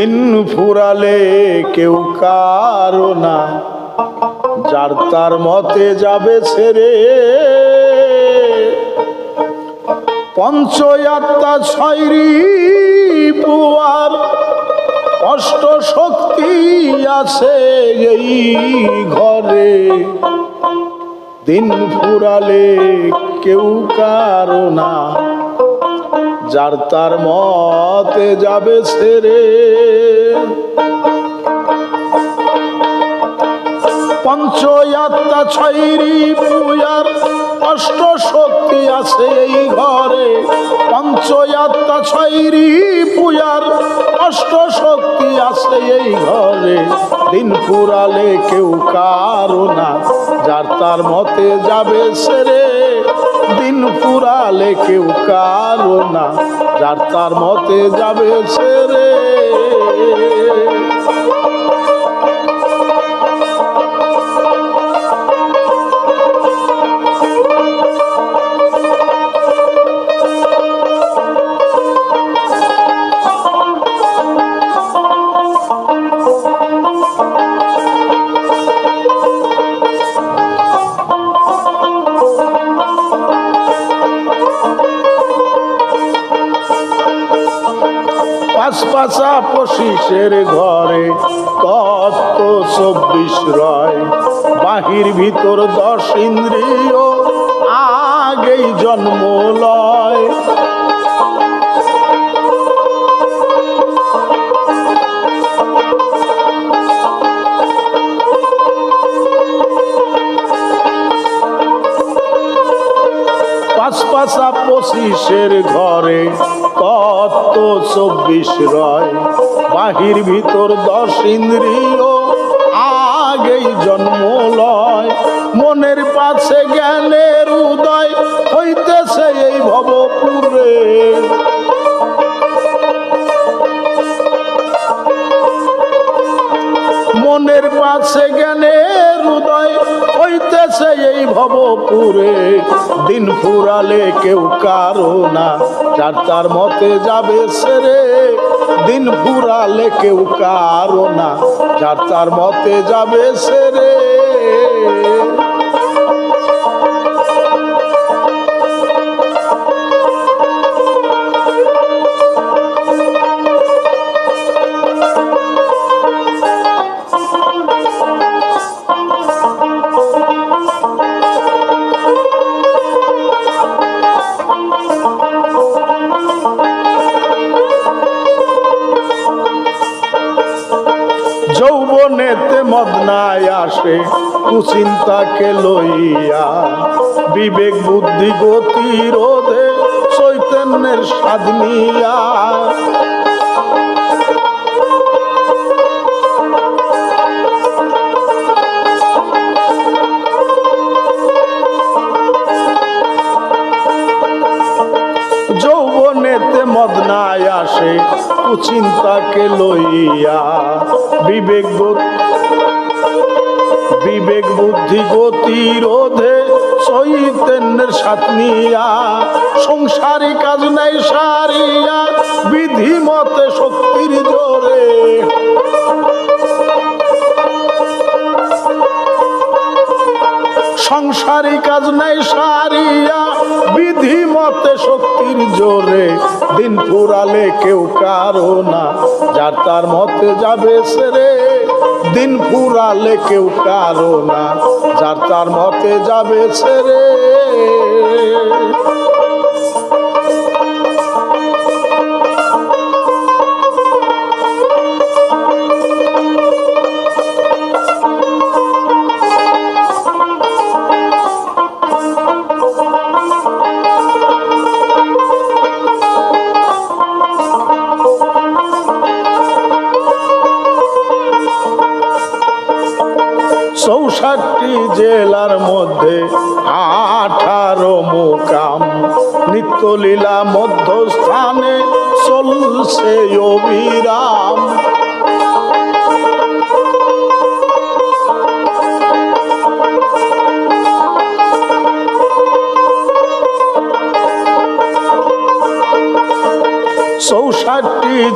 দিন ফুরালে কেউ কারও না, যার তার মতে যাবে ছেড়ে। পঞ্চয়াত্মা ছয়রি পুয়ার অষ্ট শক্তি আছে এই ঘরে। দিন ফুরালে কেউ কারও না যার তার মতে যাবে ছেড়ে পঞ্চয়াত্মা ছয়রি পূজার অষ্ট শক্তি আছে এই ঘরে। পঞ্চয়াত্মা ছয়রি পূজার অষ্ট শক্তি আছে এই ঘরে। দিন ফুরালে কেউ কারও না, যার তার মতে যাবে সেরে। দিন ফুরালে কেউ কারও না যার তার মতে যাবে ছেড়ে পাঁচা পশিসের ঘরে তত্ত্ব চব্বিশ রয়। বাহির ভিতর দশ ইন্দ্রিয় আগেই জন্ম লয়। পাঁচ পাঁচা পঁচিশের ঘরে তত্ত্ব চব্বিশ রয় বাহির ভিতর দশ ইন্দ্রিয় আগেই জন্ম লয়। মনের পাশে জ্ঞানের উদয় এই ভবপুরে দিন ফুরালে কেউ কারও না। চার তার মতে যাবে সেরে দিন ফুরালে কেউ কারও না। চার তার মতে যাবে সেরে যৌবনেতে মদনায় আসে, কুচিন্তাকে লইয়া বিবেক, বুদ্ধি, গতি, রোধে চৈতন্যের সাধনিয়া মদনায় আসে, কুচিন্তাকে লইয়া বিবেক বিবেক বুদ্ধি গতি রোধে চৈতন্যের সাতনিয়া সংসারী কাজ নাই সারিয়া বিধি মতে শক্তির জোরে সংসারী কাজ নাই সারিয়া। বিধি মতে শক্তির জোরে দিন ফুরালে কেউ কারও না। যার তার মতে যাবে সেরে দিন ফুরালে কেউ কারও না। যার তার মতে যাবে সেরে জেলার মধ্যে আঠারো মোকাম। নিত্যলীলা মধ্যস্থানে চলছে অবিরাম।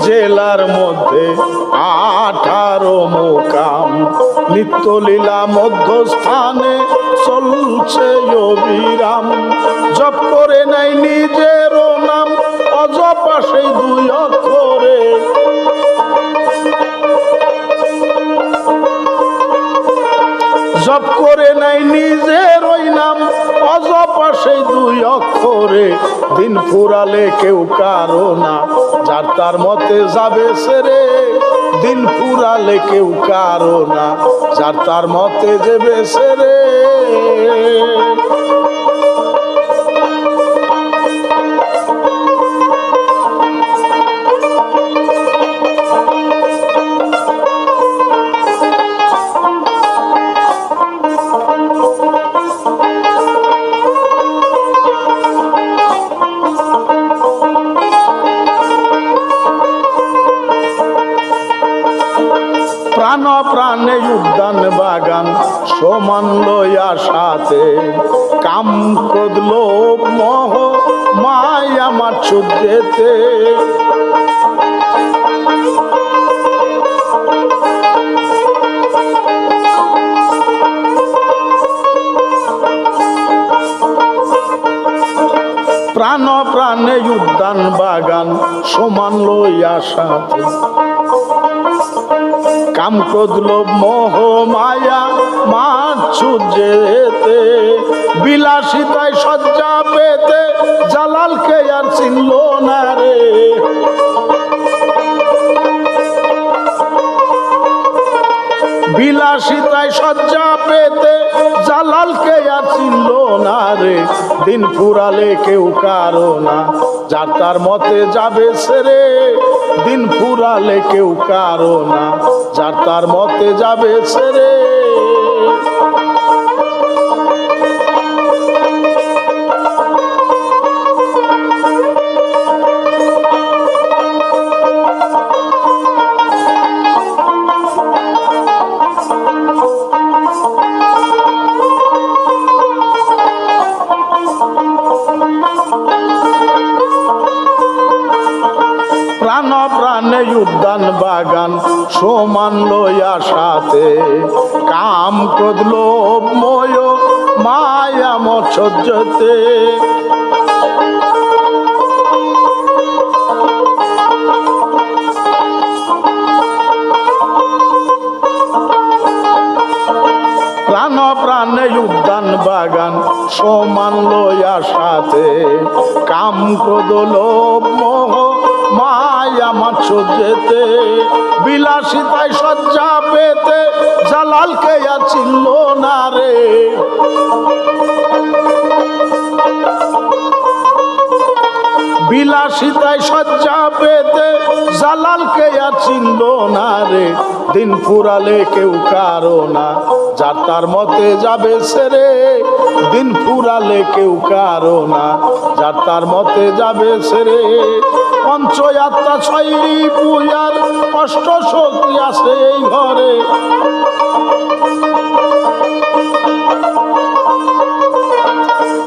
জেলার মধ্যে আঠারো মোকাম। নিত্যলীলা মধ্যস্থানে চলছে অবিরাম। জপ করে নাই নিজেরও নাম, অজপা সেই দুই অক্ষরে। জপ করে নাই নিজের ওই নাম, অজপা সেই দুই অক্ষরে দিন ফুরালে কেউ কারও না। যার তার মতে যাবে সেরে দিন ফুরালে কেউ কারও না। যার তার মতে যাবে সেরে সমান লয়া সাথে কাম ক্রোধ মহ মায়া মাছুদ যেতে প্রাণ প্রাণে উদ্যান বাগান সমান লইয়া সাথে। কাম লোভ মোহ মায়া মাছু বিলাসিতায় সজ্জা পেতে, জালালকে আর চিনল না রে। বিলাসিতায় সজ্জা পেতে, জালালকে আর চিনল না রে। দিন ফুরালে কেউ কারও না, যার তার মতে যাবে সেরে দিন ফুরালে কেউ কারও না, যার তার মতে যাবে সেরে প্রাণ সমান লইয়া সাথে। কাম ক্রোধ লোভ ময়, মায়া মৎসর্যতে প্রাণ প্রাণে উদ্যান বাগান সমান লইয়া সাথে। কাম ক্রোধ লোভ মোহ মায়া মাছ যেতে বিলাসিতায় সজ্জা পেতে, জালালকে চিনল না রে। বিলাসিতায় সজ্জা পেতে, জালালকে চিনল না রে। দিন ফুরালে কেউ কারও না, যার তার মতে যাবে সেরে। দিন ফুরালে কেউ কারও না। যার তার মতে যাবে সেরে। পঞ্চ আত্মা ছয়রি পূজার অষ্ট শক্তি আছে এই ঘরে।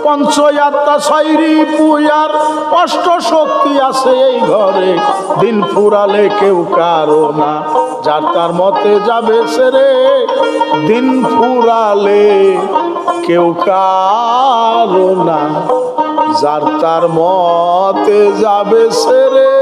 পঞ্চয়াত্মা শৈরী পূজার অষ্ট শক্তি আছে এই ঘরে। দিন ফুরালে কেউ কারও না। যার তার মতে যাবে সেরে। দিন ফুরালে কেউ কারও না যার তার মতে যাবে সেরে।